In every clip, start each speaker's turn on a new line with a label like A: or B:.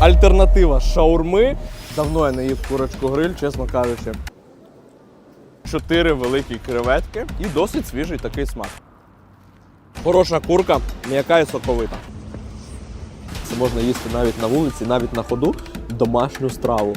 A: Альтернатива шаурми. Давно я не їв курочку гриль, чесно кажучи. Чотири великі креветки і досить свіжий такий смак. Хороша курка, м'яка і соковита. Це можна їсти навіть на вулиці, навіть на ходу домашню страву.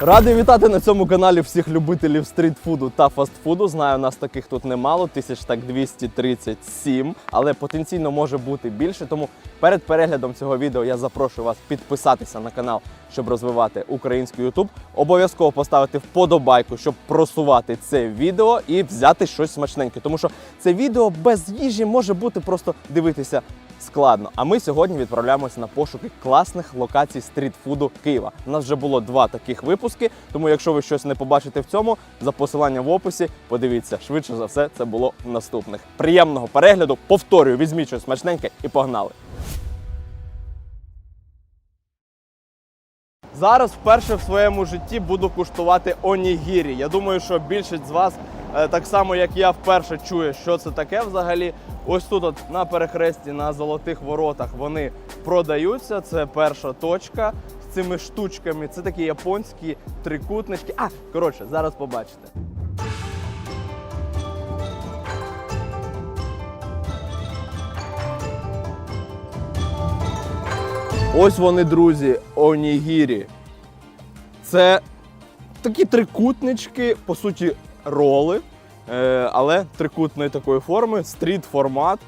A: Радий вітати на цьому каналі всіх любителів стрітфуду та фастфуду. Знаю, нас таких тут немало, тисяч так 237, але потенційно може бути більше. Тому перед переглядом цього відео я запрошую вас підписатися на канал, щоб розвивати український YouTube. Обов'язково поставити вподобайку, щоб просувати це відео і взяти щось смачненьке. Тому що це відео без їжі може бути просто дивитися складно. А ми сьогодні відправляємося на пошуки класних локацій стрітфуду Києва. У нас вже було два таких випуски, тому якщо ви щось не побачите в цьому, за посиланням в описі, подивіться, швидше за все, це було в наступних. Приємного перегляду. Повторюю, візьміть щось смачненьке і погнали. Зараз вперше в своєму житті буду куштувати онігірі. Я думаю, що більшість з вас, е, так само як я, вперше чує, що це таке взагалі. Ось тут, от на перехресті на золотих воротах, вони продаються. Це перша точка з цими штучками. Це такі японські трикутнички. А, коротше, зараз побачите. Ось вони, друзі, онігірі. Це такі трикутнички, по суті, роли, е, але трикутної такої форми, стріт формат.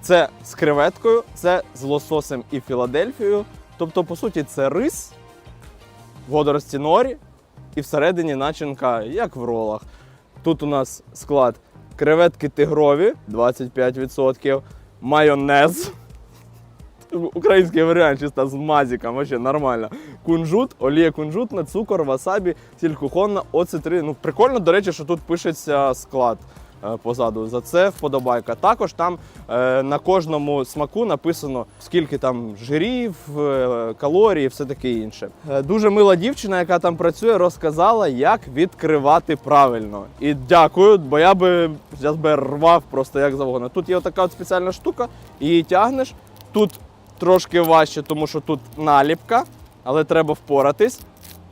A: Це з креветкою, це з лососем і Філадельфією. Тобто, по суті, це рис, водорості норі і всередині начинка, як в ролах. Тут у нас склад креветки тигрові 25%, майонез. Український варіант чисто з мазиком, вообще нормально. Кунжут, олія кунжутна, цукор, васабі, сіль кухонна, оцетри. Ну, прикольно, до речі, що тут пишеться склад е, позаду. За це вподобайка. Також там е, на кожному смаку написано, скільки там жирів, е, калорій, все таке інше. Е, дуже мила дівчина, яка там працює, розказала, як відкривати правильно. І дякую, бо я би би рвав просто як завгодно. Тут є така от спеціальна штука, її тягнеш. Тут трошки важче, тому що тут наліпка, але треба впоратись,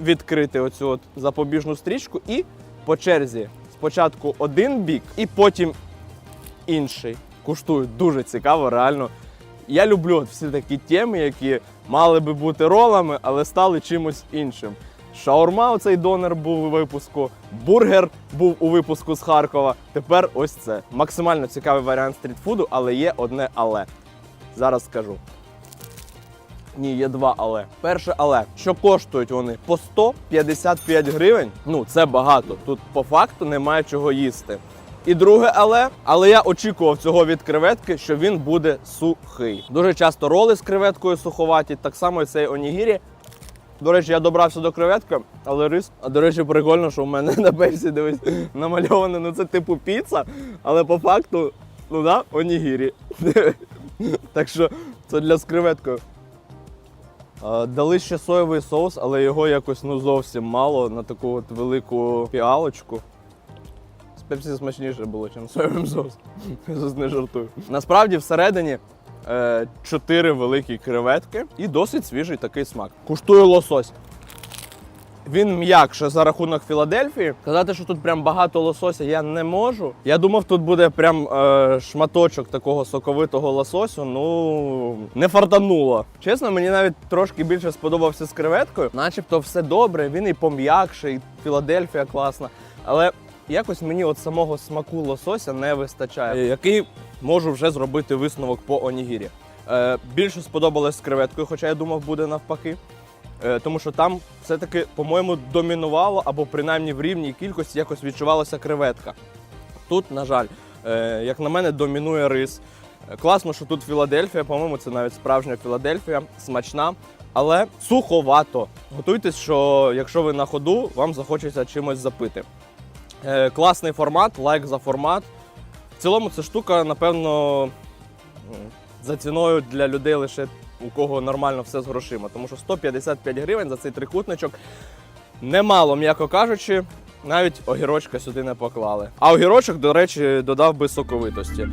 A: відкрити оцю от запобіжну стрічку і по черзі спочатку один бік і потім інший. Куштую дуже цікаво, реально. Я люблю от всі такі теми, які мали би бути ролами, але стали чимось іншим. Шаурма, оцей донор був у випуску, бургер був у випуску з Харкова. Тепер ось це. Максимально цікавий варіант стрітфуду, але є одне але. Зараз скажу. Ні, є два але. Перше але, що коштують вони по 155 гривень. Ну, це багато. Тут по факту немає чого їсти. І друге але, але я очікував цього від креветки, що він буде сухий. Дуже часто роли з креветкою суховаті, так само і цей онігірі. До речі, я добрався до креветки, але рис. А до речі, прикольно, що в мене на пепсі дивись намальоване. Ну це типу піца, але по факту, ну да, онігірі. так що це для з креветкою. А, Дали ще соєвий соус, але його якось ну зовсім мало на таку от велику піалочку. З пепсі смачніше було, ніж соєвим соусом. Не жартую. Насправді всередині е, чотири великі креветки і досить свіжий такий смак. Куштую лосось. Він м'якше за рахунок Філадельфії. Казати, що тут прям багато лосося, я не можу. Я думав, тут буде прям е, шматочок такого соковитого лососю. Ну не фартануло. Чесно, мені навіть трошки більше сподобався з креветкою. Начебто все добре. Він і пом'якше, і Філадельфія класна. Але якось мені от самого смаку лосося не вистачає, який можу вже зробити висновок по онігірі. Е, більше сподобалось з креветкою, хоча я думав, буде навпаки. Е, тому що там все-таки, по-моєму, домінувало або принаймні в рівній кількості якось відчувалася креветка. Тут, на жаль, е, як на мене, домінує рис. Е, Класно, що тут Філадельфія, по-моєму, це навіть справжня Філадельфія, смачна, але суховато. Готуйтесь, що якщо ви на ходу, вам захочеться чимось запити. Класний формат, лайк за формат. В цілому ця штука, напевно, за ціною для людей лише у кого нормально все з грошима. Тому що 155 гривень за цей трикутничок немало, м'яко кажучи. навіть огірочка сюди не поклали. А огірочок, до речі, додав би соковитості.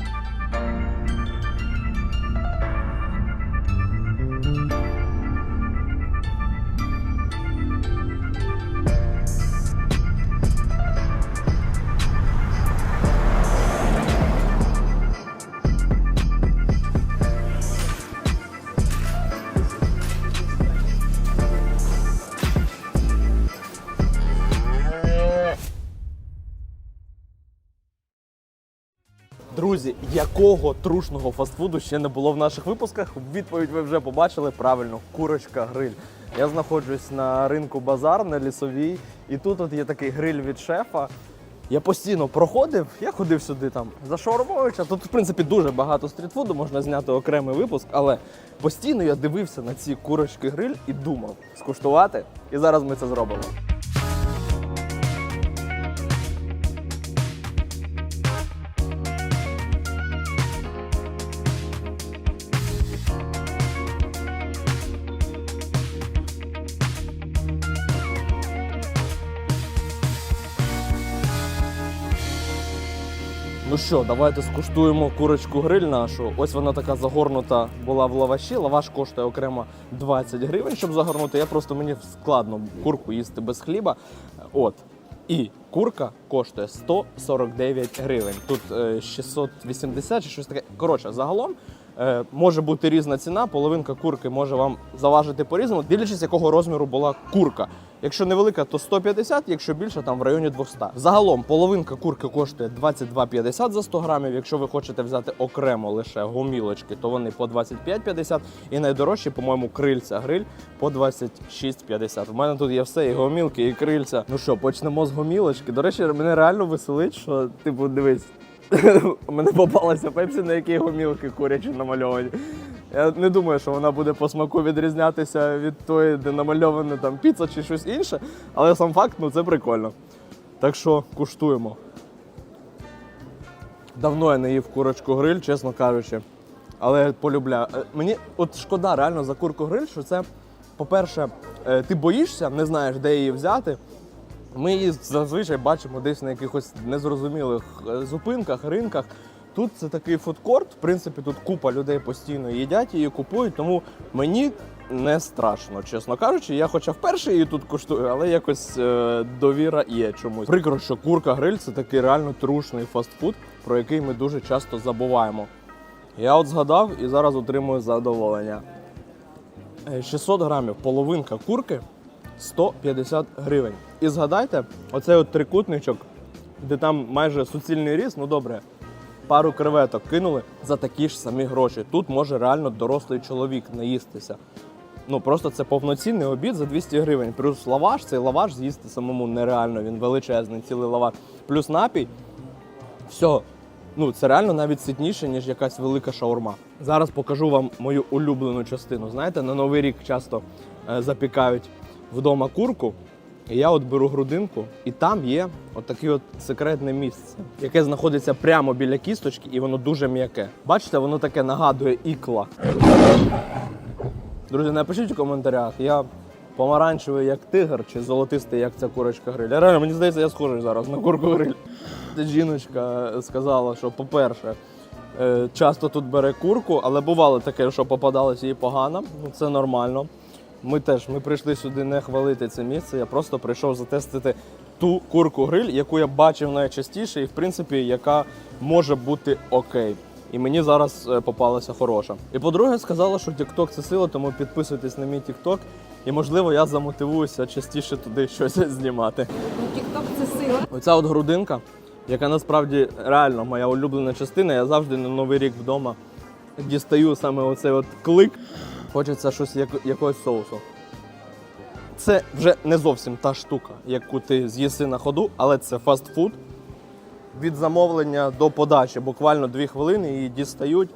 A: Друзі, якого трушного фастфуду ще не було в наших випусках? Відповідь ви вже побачили правильно. Курочка гриль. Я знаходжусь на ринку базар на лісовій, і тут от є такий гриль від шефа. Я постійно проходив, я ходив сюди там за Шаурмовича. Тут, в принципі, дуже багато стрітфуду, можна зняти окремий випуск, але постійно я дивився на ці курочки гриль і думав скуштувати. І зараз ми це зробимо. Що, давайте скуштуємо курочку гриль нашу. Ось вона така загорнута була в лаваші. Лаваш коштує окремо 20 гривень, щоб загорнути. Я просто мені складно курку їсти без хліба. От. І курка коштує 149 гривень. Тут е, 680 чи щось таке. Коротше, загалом е, може бути різна ціна. Половинка курки може вам заважити по-різному, дивлячись, якого розміру була курка. Якщо невелика, то 150, якщо більше, там в районі 200. Загалом половинка курки коштує 22,50 за 100 грамів. Якщо ви хочете взяти окремо лише гомілочки, то вони по 25,50. І найдорожчі, по-моєму, крильця гриль по 26,50. У мене тут є все, і гомілки, і крильця. Ну що, почнемо з гомілочки. До речі, мене реально веселить, що типу, дивись. У мене попалася пепсі, на якій гомілки курячі намальовані. Я не думаю, що вона буде по смаку відрізнятися від тої, де намальована там піца чи щось інше, але сам факт, ну це прикольно. Так що куштуємо. Давно я не їв курочку гриль, чесно кажучи. Але полюбляю. Е, Мені от шкода реально за курку гриль, що це, по-перше, е, ти боїшся, не знаєш, де її взяти. Ми її зазвичай бачимо десь на якихось незрозумілих е, зупинках, ринках. Тут це такий фудкорт. В принципі, тут купа людей постійно їдять її, купують, тому мені не страшно, чесно кажучи. Я хоча вперше її тут куштую, але якось е, довіра є чомусь. Прикро, що курка гриль це такий реально трушний фастфуд, про який ми дуже часто забуваємо. Я от згадав і зараз отримую задоволення. Е, 600 грамів, половинка курки 150 гривень. І згадайте, оцей от трикутничок, де там майже суцільний ріс, ну добре, пару креветок кинули за такі ж самі гроші. Тут може реально дорослий чоловік наїстися. Ну просто це повноцінний обід за 200 гривень. Плюс лаваш, цей лаваш з'їсти самому нереально, він величезний, цілий лаваш. Плюс напій. Все. Ну, це реально навіть ситніше, ніж якась велика шаурма. Зараз покажу вам мою улюблену частину. Знаєте, на Новий рік часто е, запікають вдома курку. І я от беру грудинку, і там є от таке от секретне місце, яке знаходиться прямо біля кісточки, і воно дуже м'яке. Бачите, воно таке нагадує ікла. Друзі, напишіть у коментарях, я помаранчевий як тигр чи золотистий, як ця курочка гриль. Реально, мені здається, я схожий зараз на курку гриль. Жіночка сказала, що, по-перше, е, часто тут бере курку, але бувало таке, що попадалось їй погано. Ну, це нормально. Ми теж ми прийшли сюди не хвалити це місце. Я просто прийшов затестити ту курку гриль, яку я бачив найчастіше, і в принципі, яка може бути окей. І мені зараз е, попалася хороша. І по-друге, сказала, що TikTok це сила, тому підписуйтесь на мій TikTok, і можливо я замотивуюся частіше туди щось знімати.
B: Тікток це сила.
A: Оця от грудинка, яка насправді реально моя улюблена частина. Я завжди на новий рік вдома дістаю саме оцей от клик. Хочеться щось як, якогось соусу. Це вже не зовсім та штука, яку ти з'їси на ходу, але це фастфуд. Від замовлення до подачі буквально дві хвилини її дістають,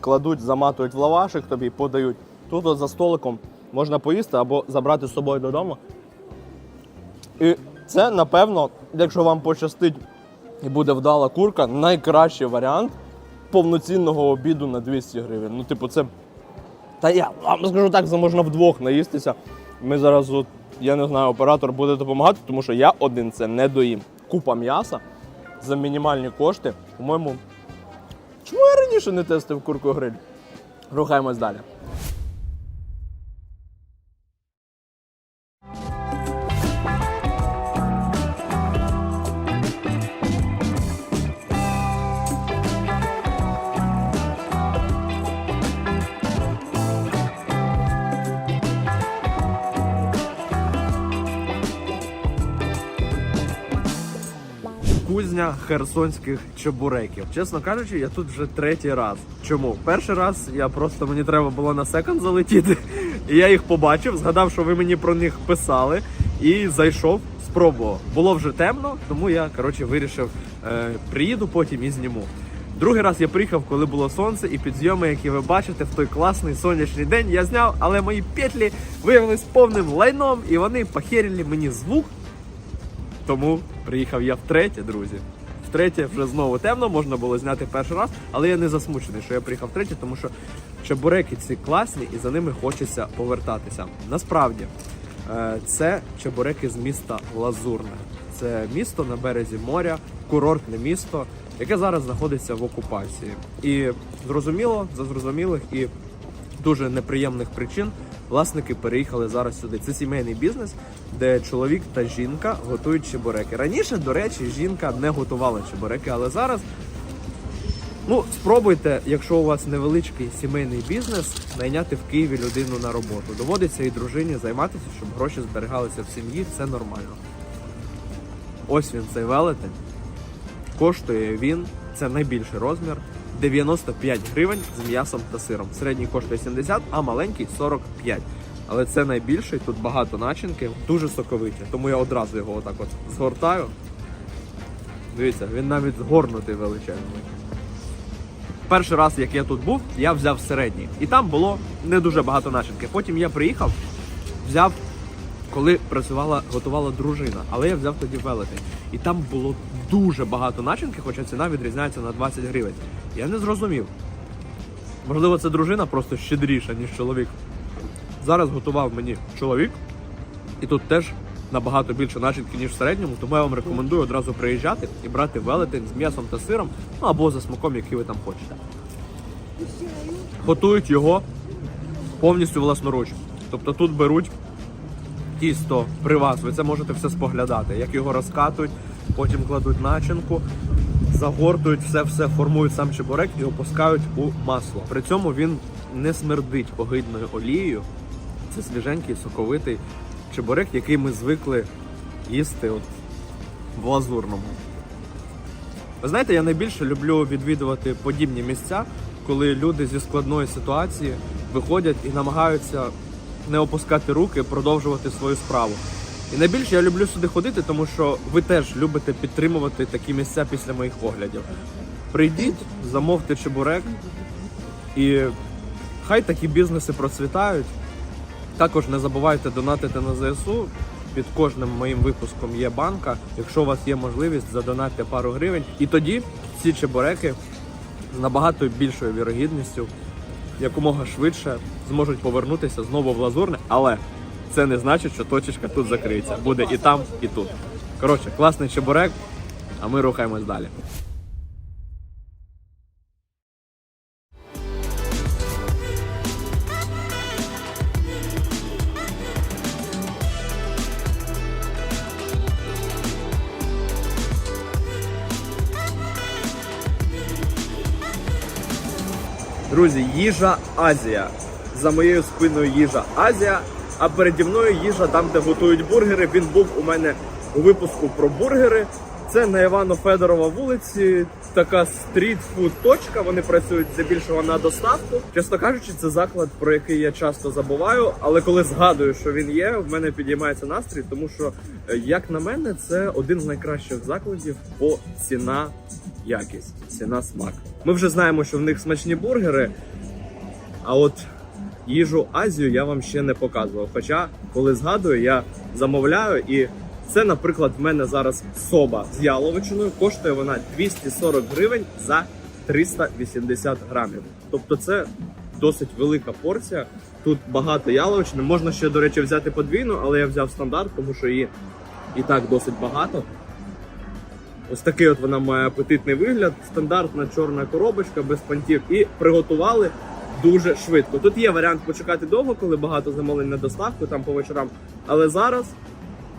A: кладуть, заматують в лавашик тобі, подають. Тут от за столиком можна поїсти або забрати з собою додому. І це, напевно, якщо вам пощастить і буде вдала курка, найкращий варіант повноцінного обіду на 200 гривень. Ну, типу, це. Та я вам скажу так, це можна вдвох наїстися. Ми зараз от Я не знаю, оператор буде допомагати, тому що я один це не доїм. Купа м'яса за мінімальні кошти. По-моєму, чому я раніше не тестив курку гриль? Рухаємось далі. Кузня херсонських чебуреків. Чесно кажучи, я тут вже третій раз. Чому? Перший раз я просто мені треба було на секонд залетіти, і я їх побачив, згадав, що ви мені про них писали, і зайшов, спробував. Було вже темно, тому я коротше вирішив, е, приїду потім і зніму. Другий раз я приїхав, коли було сонце, і підйоми, які ви бачите, в той класний сонячний день я зняв, але мої петлі виявились повним лайном, і вони похерили мені звук. Тому приїхав я втретє, друзі. Втретє вже знову темно, можна було зняти перший раз, але я не засмучений, що я приїхав втретє, тому що чебуреки ці класні і за ними хочеться повертатися. Насправді, е, це чебуреки з міста Лазурне. Це місто на березі моря, курортне місто, яке зараз знаходиться в окупації. І зрозуміло, за зрозумілих і дуже неприємних причин власники переїхали зараз сюди. Це сімейний бізнес, де чоловік та жінка готують чебуреки. Раніше, до речі, жінка не готувала чебуреки, але зараз. Ну, спробуйте, якщо у вас невеличкий сімейний бізнес, найняти в Києві людину на роботу. Доводиться і дружині займатися, щоб гроші зберігалися в сім'ї, це нормально. Ось він цей велетень. Коштує він, це найбільший розмір, 95 гривень з м'ясом та сиром. Середній коштує 70, а маленький 45. Але це найбільший, тут багато начинки, дуже соковиті. Тому я одразу його отак от згортаю. Дивіться, він навіть згорнутий величезний. Перший раз, як я тут був, я взяв середній. І там було не дуже багато начинки. Потім я приїхав, взяв коли працювала, готувала дружина, але я взяв тоді велетень. І там було дуже багато начинки, хоча ціна відрізняється на 20 гривень. Я не зрозумів. Можливо, це дружина просто щедріша, ніж чоловік. Зараз готував мені чоловік, і тут теж набагато більше начинки, ніж в середньому, тому я вам рекомендую одразу приїжджати і брати велетень з м'ясом та сиром, ну або за смаком, який ви там хочете. Готують його повністю власноруч. Тобто тут беруть тісто при вас, ви це можете все споглядати, як його розкатують, потім кладуть начинку, загортують все-все, формують сам чебурек і опускають у масло. При цьому він не смердить огидною олією. Це свіженький, соковитий чебурек, який ми звикли їсти от в лазурному. Ви знаєте, я найбільше люблю відвідувати подібні місця, коли люди зі складної ситуації виходять і намагаються не опускати руки, продовжувати свою справу. І найбільше я люблю сюди ходити, тому що ви теж любите підтримувати такі місця після моїх оглядів. Прийдіть, замовте чебурек, і хай такі бізнеси процвітають. Також не забувайте донатити на ЗСУ. Під кожним моїм випуском є банка. Якщо у вас є можливість, задонатьте пару гривень. І тоді ці чебуреки з набагато більшою вірогідністю якомога швидше зможуть повернутися знову в лазурне, але це не значить, що точечка тут закриється. Буде і там, і тут. Коротше, класний чебурек, а ми рухаємось далі. Друзі, їжа Азія. За моєю спиною їжа Азія, а переді мною їжа там, де готують бургери. Він був у мене у випуску про бургери. Це на Івано Федорова вулиці, така стрітфуд точка. Вони працюють здебільшого на доставку. Чесно кажучи, це заклад, про який я часто забуваю. Але коли згадую, що він є, в мене підіймається настрій, тому що, е, як на мене, це один з найкращих закладів по ціна якість, ціна смак. Ми вже знаємо, що в них смачні бургери. А от їжу Азію я вам ще не показував. Хоча, коли згадую, я замовляю і. Це, наприклад, в мене зараз соба з яловичиною. Коштує вона 240 гривень за 380 грамів. Тобто це досить велика порція. Тут багато яловичини. Можна ще, до речі, взяти подвійну, але я взяв стандарт, тому що її і так досить багато. Ось такий от вона має апетитний вигляд. Стандартна чорна коробочка без пантів. І приготували дуже швидко. Тут є варіант почекати довго, коли багато замовлень на доставку, там по вечорам. Але зараз,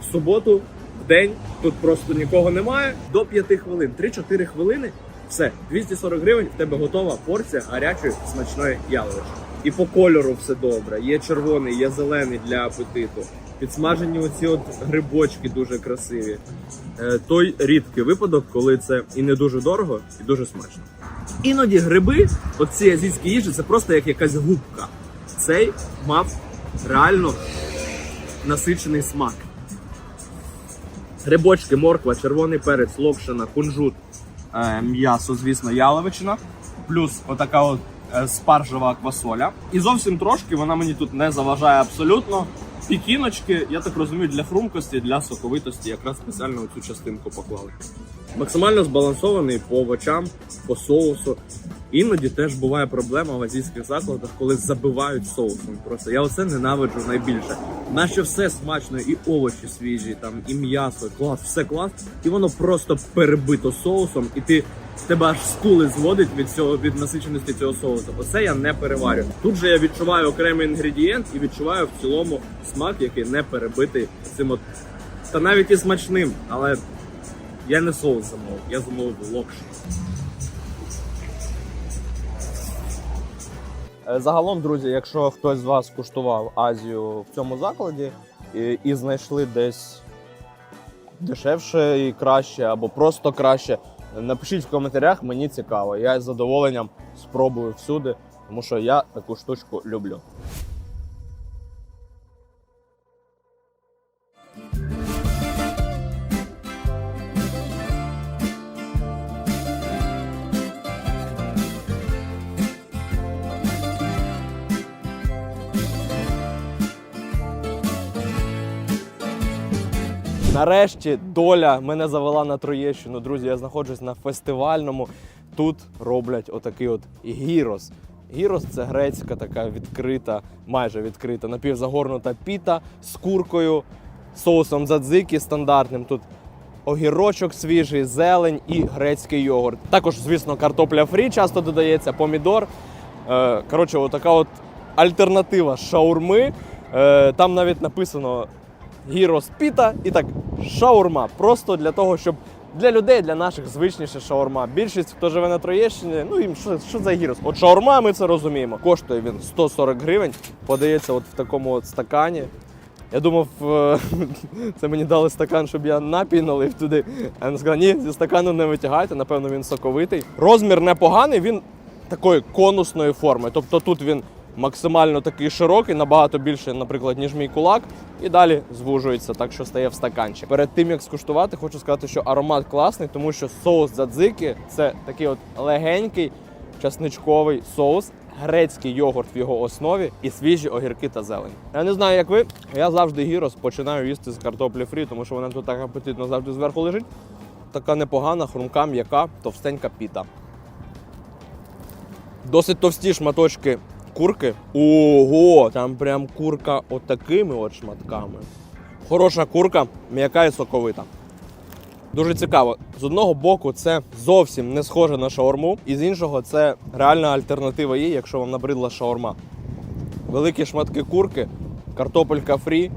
A: в суботу, в день, тут просто нікого немає. До 5 хвилин, 3-4 хвилини. Все, 240 гривень, в тебе готова порція гарячої смачної яловичини. І по кольору все добре. Є червоний, є зелений для апетиту. Підсмажені оці от грибочки дуже красиві. Е, той рідкий випадок, коли це і не дуже дорого, і дуже смачно. Іноді гриби, оці азійські їжі, це просто як якась губка. Цей мав реально насичений смак. Грибочки, морква, червоний перець, локшина, кунжут, е, м'ясо, звісно, яловичина, плюс отака от е, спаржева квасоля. І зовсім трошки вона мені тут не заважає абсолютно. Пікіночки, я так розумію, для хрумкості, для соковитості, якраз спеціально цю частинку поклали. Максимально збалансований по овочам, по соусу. Іноді теж буває проблема в азійських закладах, коли забивають соусом. Просто я оце ненавиджу найбільше. Наче все смачно, і овочі свіжі, там, і м'ясо, клас, все клас, і воно просто перебито соусом, і ти в тебе аж скули зводить від цього від насиченості цього соусу. Оце я не переварю. Тут же я відчуваю окремий інгредієнт і відчуваю в цілому смак, який не перебитий цим от. Та навіть і смачним, але я не соус замовив, я замовив локш. Е, Загалом, друзі, якщо хтось з вас куштував Азію в цьому закладі і, і знайшли десь дешевше і краще, або просто краще, напишіть в коментарях, мені цікаво. Я з задоволенням спробую всюди, тому що я таку штучку люблю. Нарешті доля мене завела на Троєщину. Друзі, я знаходжусь на фестивальному. Тут роблять отакий от гірос. Гірос це грецька така відкрита, майже відкрита, напівзагорнута піта з куркою, соусом задзики стандартним. Тут огірочок свіжий, зелень і грецький йогурт. Також, звісно, картопля фрі часто додається, помідор. Е, Коротше, отака от альтернатива шаурми. Е, Там навіть написано гірос піта і так шаурма. Просто для того, щоб для людей, для наших звичніше шаурма. Більшість, хто живе на Троєщині, ну їм що, що за гірос? От шаурма, ми це розуміємо. Коштує він 140 гривень, подається от в такому от стакані. Я думав, е, це мені дали стакан, щоб я напій налив туди. А він сказав, ні, зі стакану не витягайте, напевно, він соковитий. Розмір непоганий, він такої конусної форми. Тобто тут він максимально такий широкий, набагато більше, наприклад, ніж мій кулак, і далі звужується, так що стає в стаканчик. Перед тим як скуштувати, хочу сказати, що аромат класний, тому що соус задзики це такий от легенький часничковий соус. Грецький йогурт в його основі і свіжі огірки та зелень. Я не знаю, як ви. Я завжди гірос починаю їсти з картоплі фрі, тому що вона тут так апетитно завжди зверху лежить. Така непогана, хрумка, м'яка, товстенька піта. Досить товсті шматочки курки. Ого, там прям курка отакими от шматками. Хороша курка, м'яка і соковита. Дуже цікаво. З одного боку, це зовсім не схоже на шаурму, і з іншого, це реальна альтернатива їй, якщо вам набридла шаурма. Великі шматки курки, картопелька фрі.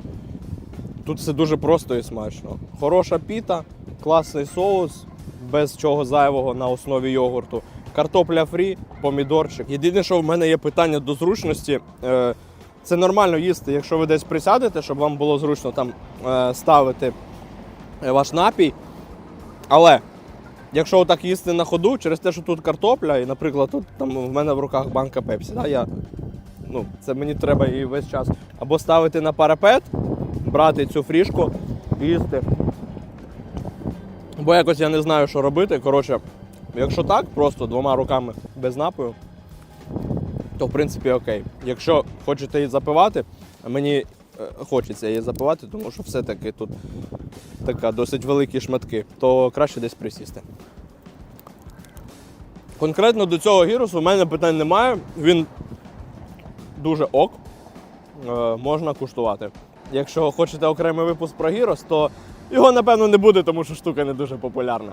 A: Тут все дуже просто і смачно. Хороша піта, класний соус, без чого зайвого на основі йогурту. Картопля фрі, помідорчик. Єдине, що в мене є питання до зручності. Е, Це нормально їсти, якщо ви десь присядете, щоб вам було зручно там е, ставити е, ваш напій. Але якщо отак їсти на ходу, через те, що тут картопля, і, наприклад, тут там в мене в руках банка пепсі, да, я, ну, це мені треба і весь час або ставити на парапет, брати цю фрішку і їсти. Бо якось я не знаю, що робити. Коротше, якщо так, просто двома руками без напою, то в принципі окей. Якщо хочете її запивати, мені е, хочеться її запивати, тому що все-таки тут така досить великі шматки, то краще десь присісти. Конкретно до цього гірусу в мене питань немає. Він дуже ок. Е, можна куштувати. Якщо хочете окремий випуск про гірос, то його напевно не буде, тому що штука не дуже популярна.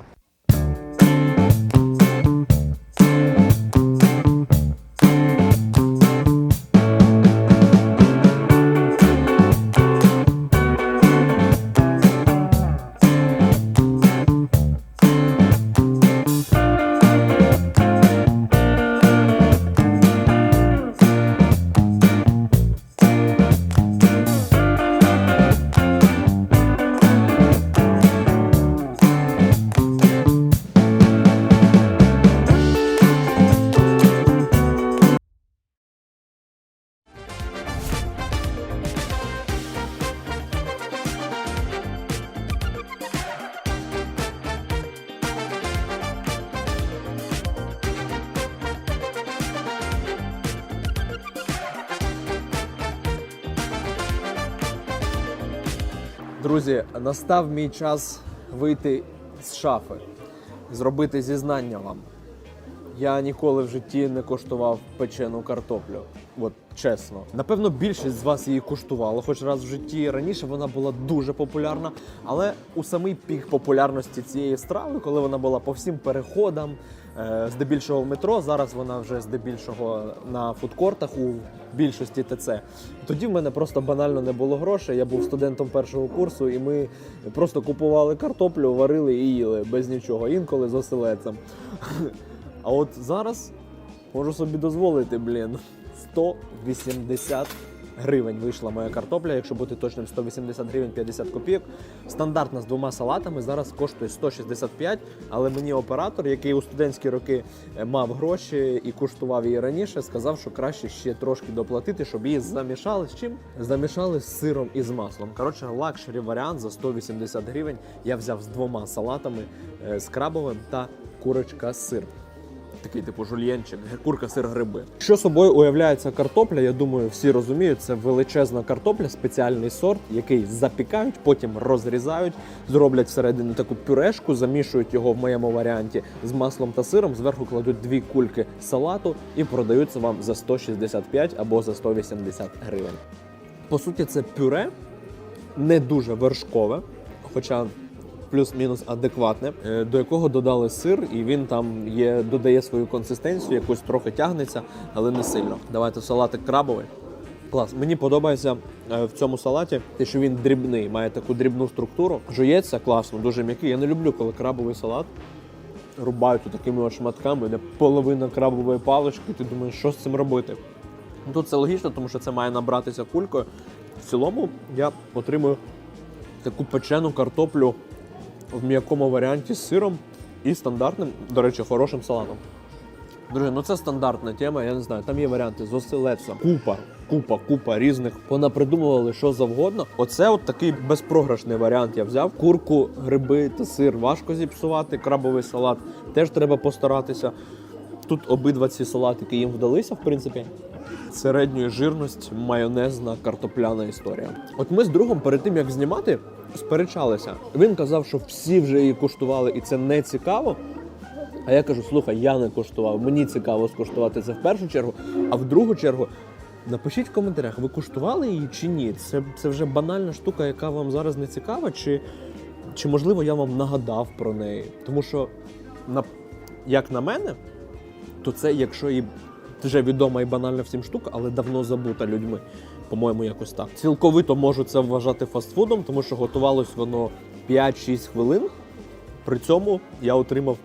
A: Друзі, настав мій час вийти з шафи, зробити зізнання вам. Я ніколи в житті не коштував печену картоплю. От чесно. Напевно, більшість з вас її куштувала, хоч раз в житті. Раніше вона була дуже популярна, але у самий пік популярності цієї страви, коли вона була по всім переходам, здебільшого в метро, зараз вона вже здебільшого на фудкортах у більшості ТЦ. Тоді в мене просто банально не було грошей. Я був студентом першого курсу, і ми просто купували картоплю, варили і їли без нічого, інколи з оселедцем. А от зараз можу собі дозволити, блін, 180 гривень вийшла моя картопля, якщо бути точним, 180 гривень 50 копійок. Стандартна з двома салатами зараз коштує 165, але мені оператор, який у студентські роки е, мав гроші і куштував її раніше, сказав, що краще ще трошки доплатити, щоб її замішали з чим? Замішали з сиром і з маслом. Коротше, лакшері варіант за 180 гривень я взяв з двома салатами е, з крабовим та курочка з сиром такий типу жульєнчик, курка, сир, гриби. Що собою уявляє ця картопля? Я думаю, всі розуміють, це величезна картопля, спеціальний сорт, який запікають, потім розрізають, зроблять всередині таку пюрешку, замішують його в моєму варіанті з маслом та сиром. Зверху кладуть дві кульки салату і продаються вам за 165 або за 180 гривень. По суті, це пюре не дуже вершкове, хоча плюс-мінус адекватне, е, до якого додали сир, і він там є, додає свою консистенцію, якось трохи тягнеться, але не сильно. Давайте салатик крабовий. Клас. Мені подобається е, в цьому салаті, те, що він дрібний, має таку дрібну структуру. Жується класно, дуже м'який. Я не люблю, коли крабовий салат рубають такими шматками, де половина крабової палички. Ти думаєш, що з цим робити? Ну, Тут це логічно, тому що це має набратися кулькою. В цілому я отримую таку печену картоплю в м'якому варіанті з сиром і стандартним, до речі, хорошим салатом. Друзі, ну це стандартна тема, я не знаю. Там є варіанти з оселедцем. Купа, купа, купа різних. Понапридумували що завгодно. Оце от такий безпрограшний варіант я взяв. Курку, гриби та сир важко зіпсувати. Крабовий салат теж треба постаратися. Тут обидва ці салатики їм вдалися, в принципі. Середньої жирності майонезна картопляна історія. От ми з другом перед тим як знімати, сперечалися. Він казав, що всі вже її куштували, і це не цікаво. А я кажу: слухай, я не куштував. Мені цікаво скуштувати це в першу чергу, а в другу чергу. Напишіть в коментарях, ви куштували її чи ні? Це, це вже банальна штука, яка вам зараз не цікава, чи, чи можливо я вам нагадав про неї. Тому що, на, як на мене, то це, якщо і вже відома і банальна всім штука, але давно забута людьми. По-моєму, якось так. Цілковито можу це вважати фастфудом, тому що готувалось воно 5-6 хвилин. При цьому я отримав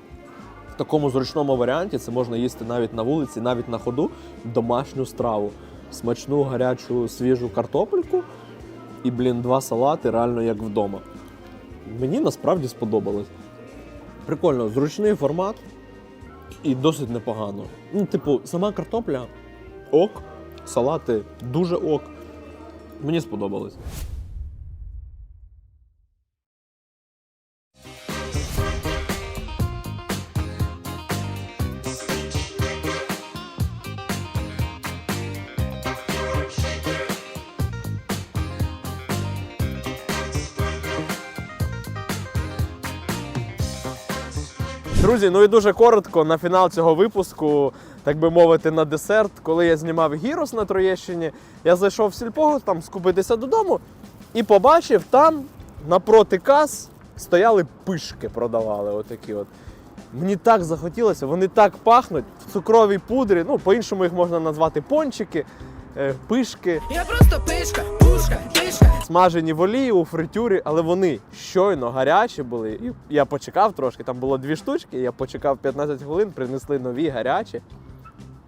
A: в такому зручному варіанті, це можна їсти навіть на вулиці, навіть на ходу, домашню страву. Смачну, гарячу, свіжу картопельку і, блін, два салати, реально як вдома. Мені насправді сподобалось. Прикольно, зручний формат і досить непогано. Ну, типу, сама картопля ок, салати дуже ок. Мені сподобалось. Друзі, ну і дуже коротко на фінал цього випуску, так би мовити, на десерт, коли я знімав гірос на Троєщині, я зайшов в сільпо там скупитися додому і побачив там напроти кас стояли пишки, продавали. Отакі от. Мені так захотілося, вони так пахнуть в цукровій пудрі. Ну, по-іншому їх можна назвати пончики, е, пишки,
B: Я просто пишка.
A: Смажені в олії у фритюрі, але вони щойно гарячі були. І я почекав трошки, там було дві штучки, я почекав 15 хвилин, принесли нові гарячі.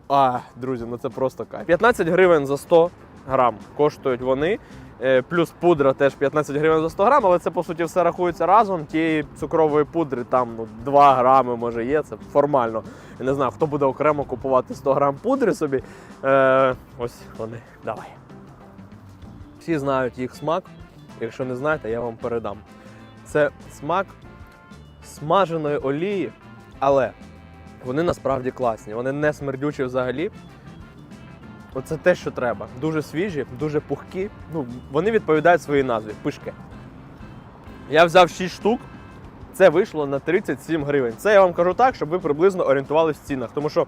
A: А, друзі, ну це просто кайф. 15 гривень за 100 грам коштують вони. Е, Плюс пудра теж 15 гривень за 100 грам, але це по суті все рахується разом. Тієї цукрової пудри там ну, 2 грами може є, це формально. Я не знаю, хто буде окремо купувати 100 грам пудри собі. Е, ось вони, давай. Всі знають їх смак. Якщо не знаєте, я вам передам. Це смак смаженої олії, але вони насправді класні. Вони не смердючі взагалі. Оце те, що треба. Дуже свіжі, дуже пухкі. Ну, вони відповідають своїй назві пишки. Я взяв 6 штук. Це вийшло на 37 гривень. Це я вам кажу так, щоб ви приблизно орієнтувалися в цінах. Тому що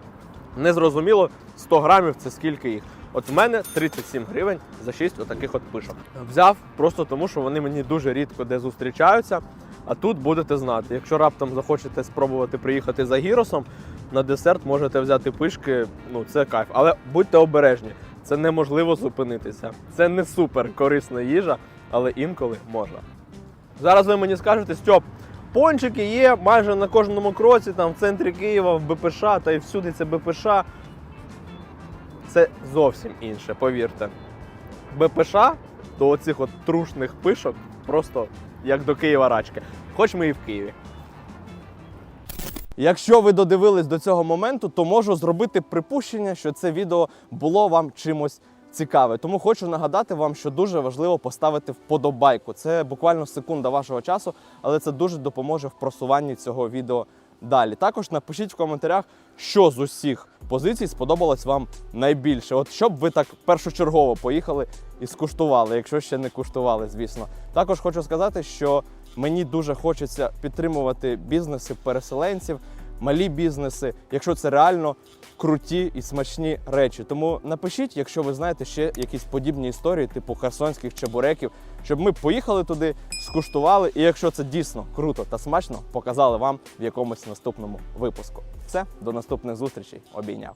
A: незрозуміло 100 грамів це скільки їх. От в мене 37 гривень за 6 отаких от пишок. Взяв просто тому, що вони мені дуже рідко де зустрічаються. А тут будете знати, якщо раптом захочете спробувати приїхати за гіросом, на десерт можете взяти пишки, ну це кайф. Але будьте обережні, це неможливо зупинитися. Це не супер корисна їжа, але інколи можна. Зараз ви мені скажете, Стьоп, пончики є майже на кожному кроці, там в центрі Києва, в БПШ, та й всюди це БПШ. Це зовсім інше, повірте. БПШ до оцих от трушних пишок просто як до Києва рачки. Хоч ми і в Києві. Якщо ви додивились до цього моменту, то можу зробити припущення, що це відео було вам чимось цікаве. Тому хочу нагадати вам, що дуже важливо поставити вподобайку. Це буквально секунда вашого часу, але це дуже допоможе в просуванні цього відео далі. Також напишіть в коментарях, що з усіх позицій сподобалось вам найбільше. От щоб ви так першочергово поїхали і скуштували, якщо ще не куштували, звісно. Також хочу сказати, що мені дуже хочеться підтримувати бізнеси переселенців, малі бізнеси, якщо це реально круті і смачні речі. Тому напишіть, якщо ви знаєте ще якісь подібні історії, типу херсонських чебуреків, щоб ми поїхали туди, скуштували, і якщо це дійсно круто та смачно, показали вам в якомусь наступному випуску. Все, до наступних зустрічей. Обійняв.